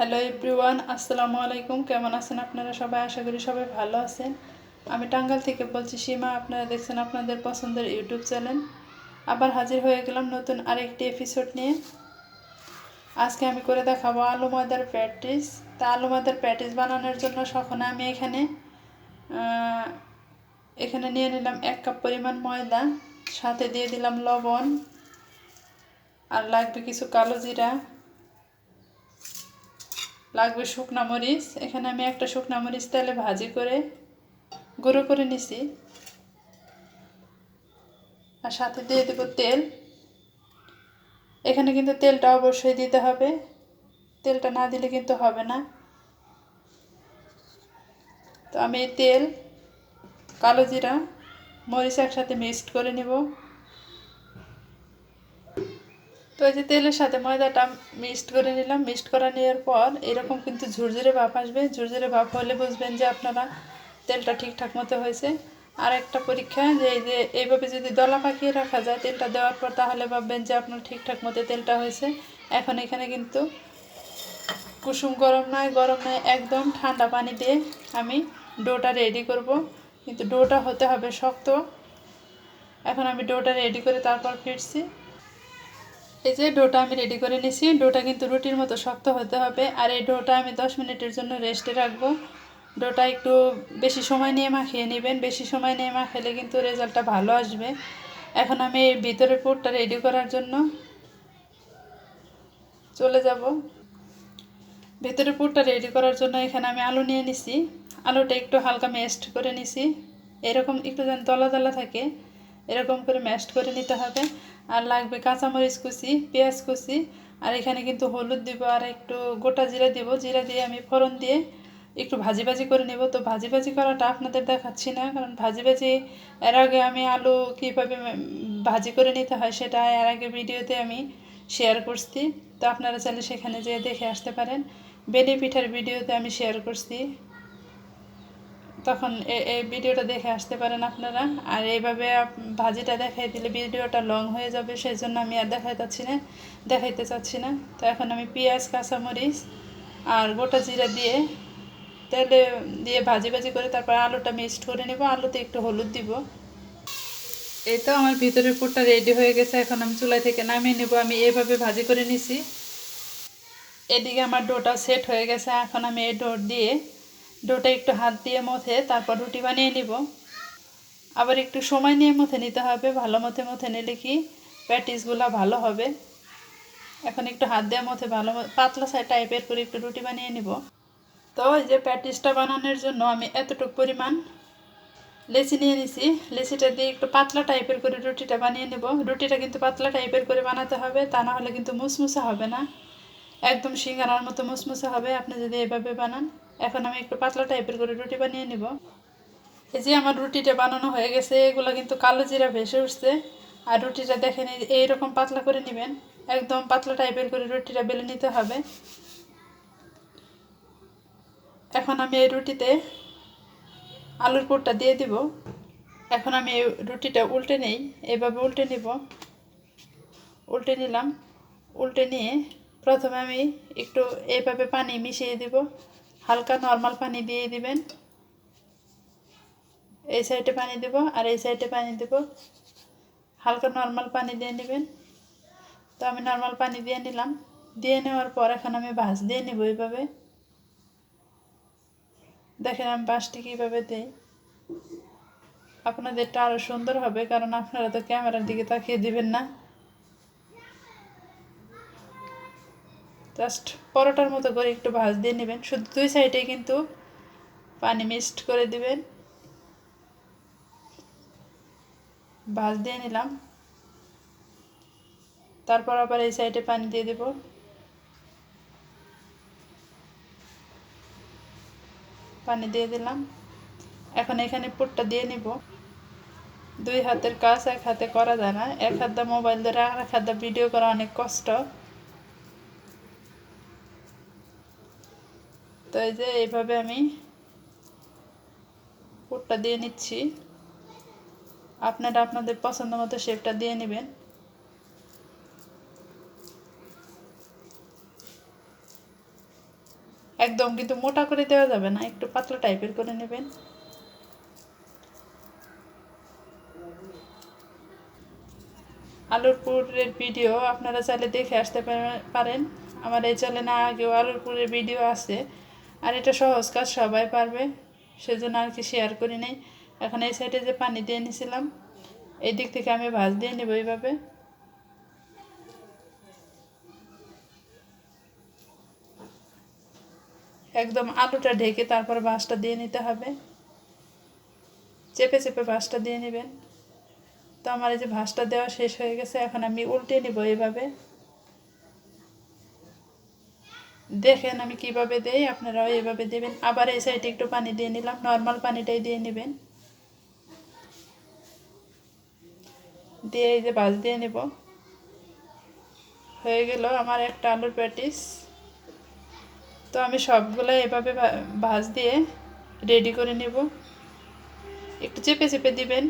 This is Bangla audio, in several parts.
হ্যালো এভরিওয়ান আসসালামু আলাইকুম। কেমন আছেন আপনারা সবাই? আশা করি সবাই ভালো আছেন। আমি টাঙ্গাল থেকে বলছি, সীমা, আপনারা দেখছেন আপনাদের পছন্দের ইউটিউব চ্যানেল। আবার হাজির হয়ে গেলাম নতুন আরেকটি এপিসোড নিয়ে। আজকে আমি করে দেখাবো আলু ময়দার প্যাটিস তা আলু ময়দার প্যাটিস বানানোর জন্য সখন আমি এখানে এখানে নিয়ে নিলাম এক কাপ পরিমাণ ময়দা, সাথে দিয়ে দিলাম লবণ, আর লাগবে কিছু কালো জিরা। লাগবে শুকনা মরিচ। এখানে আমি একটা শুকনা মরিচ তেলে ভাজি করে গুঁড়ো করে নিছি। আর সাথে দিয়ে দেবো তেল। এখানে কিন্তু তেলটা অবশ্যই দিতে হবে। তেলটা না দিলে কিন্তু হবে না। তো আমি তেল, কালো জিরা, মরিচ একসাথে মিক্সড করে নিব। তো এই যে তেলের সাথে ময়দাটা মিক্সড করে নিলাম। মিক্সড করা নেওয়ার পর এরকম কিন্তু ঝুরঝুরে ভাপ আসবে। ঝুরঝুরে ভাপ হলে বুঝবেন যে আপনারা তেলটা ঠিকঠাক মতো হয়েছে। আর একটা পরীক্ষা যে এই যে এইভাবে যদি দলা পাকিয়ে রাখা যায় তেলটা দেওয়ার পর তাহলে ভাববেন যে আপনার ঠিকঠাক মতো তেলটা হয়েছে। এখন এখানে কিন্তু কুসুম গরম নয় গরম নয় একদম ঠান্ডা পানি দিয়ে আমি ডোটা রেডি করব। কিন্তু ডোটা হতে হবে শক্ত। এখন আমি ডোটা রেডি করে তারপর ফিরছি। এই যে ডোটা আমি রেডি করে নিছি। ডোটা কিন্তু রুটির মতো শক্ত হতে হবে। আর এই ডোটা আমি দশ মিনিটের জন্য রেস্টে রাখব। ডোটা একটু বেশি সময় নিয়ে মাখিয়ে নেবেন। বেশি সময় নিয়ে মাখালে কিন্তু রেজাল্টটা ভালো আসবে। এখন আমি ভিতরের পুরটা রেডি করার জন্য চলে যাব। ভেতরের পুরটা রেডি করার জন্য এখানে আমি আলু নিয়ে নিছি। আলুটা একটু হালকা মেস্ট করে নিছি। এরকম একটু যেন দলা দলা থাকে, এরকম করে ম্যাশড করে নিতে হবে। আর লাগবে কাঁচামরিচ কুচি, পেঁয়াজ কুচি, আর এখানে কিন্তু হলুদ দিব আর একটু গোটা জিরা দিব। জিরা দিয়ে আমি ফোড়ন দিয়ে একটু ভাজি ভাজি করে নেব। তো ভাজি ভাজি করাটা আপনাদের দেখাচ্ছি না, কারণ ভাজি ভাজি এর আগে আমি আলু কীভাবে ভাজি করে নিতে হয় সেটা এর আগে ভিডিওতে আমি শেয়ার করছি। তো আপনারা চাইলে সেখানে যেয়ে দেখে আসতে পারেন। বেনি পিঠার ভিডিওতে আমি শেয়ার করছি। তখন এই ভিডিওটা দেখে আসতে পারেন আপনারা। আর এইভাবে ভাজিটা দেখাই দিলে ভিডিওটা লং হয়ে যাবে সেই জন্য আমি আর দেখাই যাচ্ছি না, দেখাইতে চাচ্ছি না। তো এখন আমি পেঁয়াজ, কাঁচামরিচ আর গোটা জিরা দিয়ে তেলে দিয়ে ভাজি ভাজি করে তারপর আলুটা মিক্সড করে নেব। আলুতে একটু হলুদ দিব। এই তো আমার ভিতরের পুরটা রেডি হয়ে গেছে। এখন আমি চুলাই থেকে নামিয়ে নেব। আমি এভাবে ভাজি করে নিছি। এদিকে আমার ডোটা সেট হয়ে গেছে। এখন আমি এই ডো দিয়ে ডোটা একটু হাত দিয়ে মথে, তারপর রুটি বানিয়ে নিব। আবার একটু সময় নিয়ে মথে নিতে হবে, ভালো মতে মথে নিলে কি প্যাটিসগুলো ভালো হবে। এখন একটু হাত দিয়ে মথে ভালো পাতলা সাই টাইপের করে একটু রুটি বানিয়ে নিব। তো এই যে প্যাটিসটা বানানোর জন্য আমি এতটুকু পরিমাণ লেচি নিয়ে নিছি। লেচিটা দিয়ে একটু পাতলা টাইপের করে রুটিটা বানিয়ে নেব। রুটিটা কিন্তু পাতলা টাইপের করে বানাতে হবে, তা না হলে কিন্তু মুসমুসে হবে না। একদম সিঙ্গারার মতো মুসমুসে হবে, আপনি যদি এভাবে বানান। এখন আমি একটু পাতলা টাইপের করে রুটি বানিয়ে নিব। এই যে আমার রুটিটা বানানো হয়ে গেছে, এগুলো কিন্তু কালো জিরা ভেসে উঠছে। আর রুটিটা দেখেন, এই- এইরকম পাতলা করে নেবেন, একদম পাতলা টাইপের করে রুটিটা বেলে নিতে হবে। এখন আমি এই রুটিতে আলুর পুরটা দিয়ে দিব। এখন আমি এই রুটিটা উল্টে নেই, এভাবে উল্টে নিব। উল্টে নিলাম, উল্টে নিয়ে প্রথমে আমি একটু এইভাবে পানি মিশিয়ে দিব। হালকা নর্মাল পানি দিয়ে দিবেন। এই সাইডে পানি দেব আর এই সাইডে পানি দেব। হালকা নর্মাল পানি দিয়ে নেবেন। তো আমি নর্মাল পানি দিয়ে নিলাম। দিয়ে নেওয়ার পর এখন আমি ভাজ দিয়ে নেব এইভাবে দেখেন আমি বাঁশটি কীভাবে দিই। আপনাদেরটা আরও সুন্দর হবে, কারণ আপনারা তো ক্যামেরার দিকে তাকিয়ে দিবেন না। জাস্ট পরোটার মতো করে একটু ভাজ দিয়ে নেবেন। শুধু দুই সাইডে কিন্তু পানি মিক্সড করে দিবেন। ভাজ দিয়ে নিলাম। তারপর আবার এই সাইডে পানি দিয়ে দেব। পানি দিয়ে দিলাম। এখন এখানে পুরটা দিয়ে নিব। দুই হাতের কাজ, এক হাতে করা যায় না। এক হাত মোবাইল ধরে আর এক হাত ভিডিও করা অনেক কষ্ট। তো এই যে এইভাবে আমি পুরটা দিয়ে নিচ্ছি। আপনারা আপনাদের পছন্দ মতো শেপটা দিয়ে নেবেন। একদম কিন্তু মোটা করে দেওয়া যাবে না, একটু পাতলা টাইপের করে নেবেন। আলুর পুরের ভিডিও আপনারা চাইলে দেখে আসতে পারে- পারেন। আমার এই চ্যানেলে আগেও আলুর পুরের ভিডিও আছে। আর এটা সহজ কাজ, সবাই পারবে। সেজন্য আর কি শেয়ার করি নাই। এখন এই সাইডে যে পানি দিয়ে নিয়েছিলাম এই দিক থেকে আমি ভাজ দিয়ে নেব এইভাবে। একদম আলুটা ঢেকে তারপর বাঁশটা দিয়ে নিতে হবে। চেপে চেপে বাঁশটা দিয়ে নেবেন। তো আমার এই যে ভাঁজটা দেওয়া শেষ হয়ে গেছে, এখন আমি উল্টে নিব এইভাবে। দেখেন আমি কীভাবে দেই, আপনারাও এভাবে দেবেন। আবার এই সাইডে একটু পানি দিয়ে নিলাম নর্মাল পানিটাই দিয়ে নেবেন। দিয়ে এই যে ভাজ দিয়ে নেব। হয়ে গেল আমার একটা আলুর প্যাটিস। তো আমি সবগুলো এভাবে ভাজ দিয়ে রেডি করে নেব। একটু চেপে চেপে দিবেন,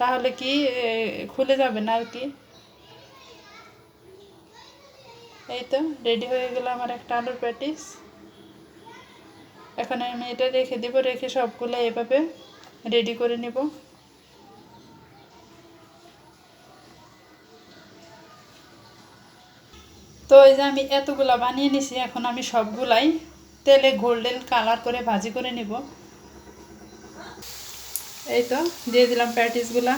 তাহলে কি খুলে যাবে না আর কি? এই তো রেডি হয়ে গেল আমার একটা আলুর প্যাটিস এখন আমি এটা রেখে দিব, রেখে সবগুলো এভাবে রেডি করে নেব। তো এই যে আমি এতগুলা বানিয়ে নিছি, এখন আমি সবগুলাই তেলে গোল্ডেন কালার করে ভাজি করে নিব। এই তো, দিয়ে দিলাম প্যাটিসগুলা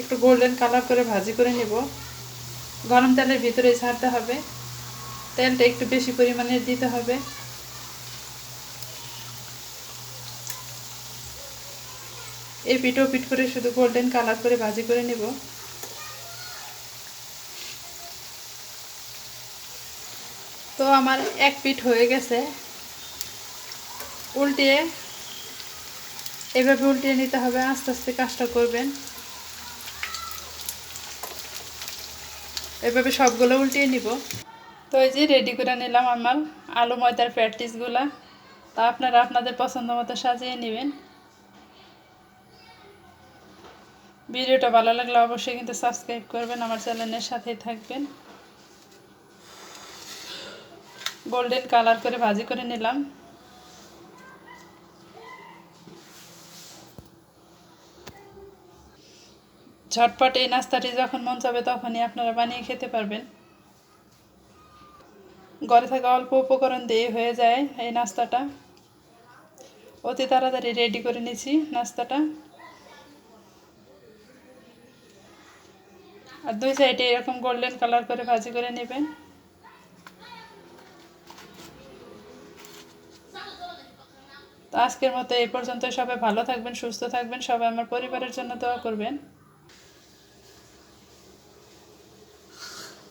একটু গোল্ডেন কালার করে ভাজি করে নিব। গরম তেলের ভিতরে ছাড়তে হবে। তেলটা একটু বেশি পরিমাণে দিতে হবে। এই পিঠো পিঠ করে শুধু গোল্ডেন কালার করে ভাজি করে নেব। তো আমার এক পিঠ হয়ে গেছে। উল্টিয়ে এভাবে উল্টিয়ে নিতে হবে, আস্তে আস্তে কাজটা করবেন। এভাবে সবগুলো উল্টিয়ে নিব। তো এই যে রেডি করে নিলাম আমার আলু ময়দার প্যাটিসগুলা তা আপনারা আপনাদের পছন্দ মতো সাজিয়ে নেবেন। ভিডিওটা ভালো লাগলে অবশ্যই কিন্তু সাবস্ক্রাইব করবেন, আমার চ্যানেলের সাথেই থাকবেন। গোল্ডেন কালার করে ভাজি করে নিলাম। ঝটপট এই নাস্তাটি যখন মন চাবে তখনই আপনারা বানিয়ে খেতে পারবেন। ঘরে থাকা অল্প উপকরণ দিয়ে হয়ে যায় এই নাস্তাটা। অতি তাড়াতাড়ি রেডি করে নিয়েছি নাস্তাটা। আর দুই সাইডে এরকম গোল্ডেন কালার করে ভাজি করে নেবেন। তো আজকের মতো এই পর্যন্ত সবাই ভালো থাকবেন, সুস্থ থাকবেন। সবাই আমার পরিবারের জন্য দোয়া করবেন।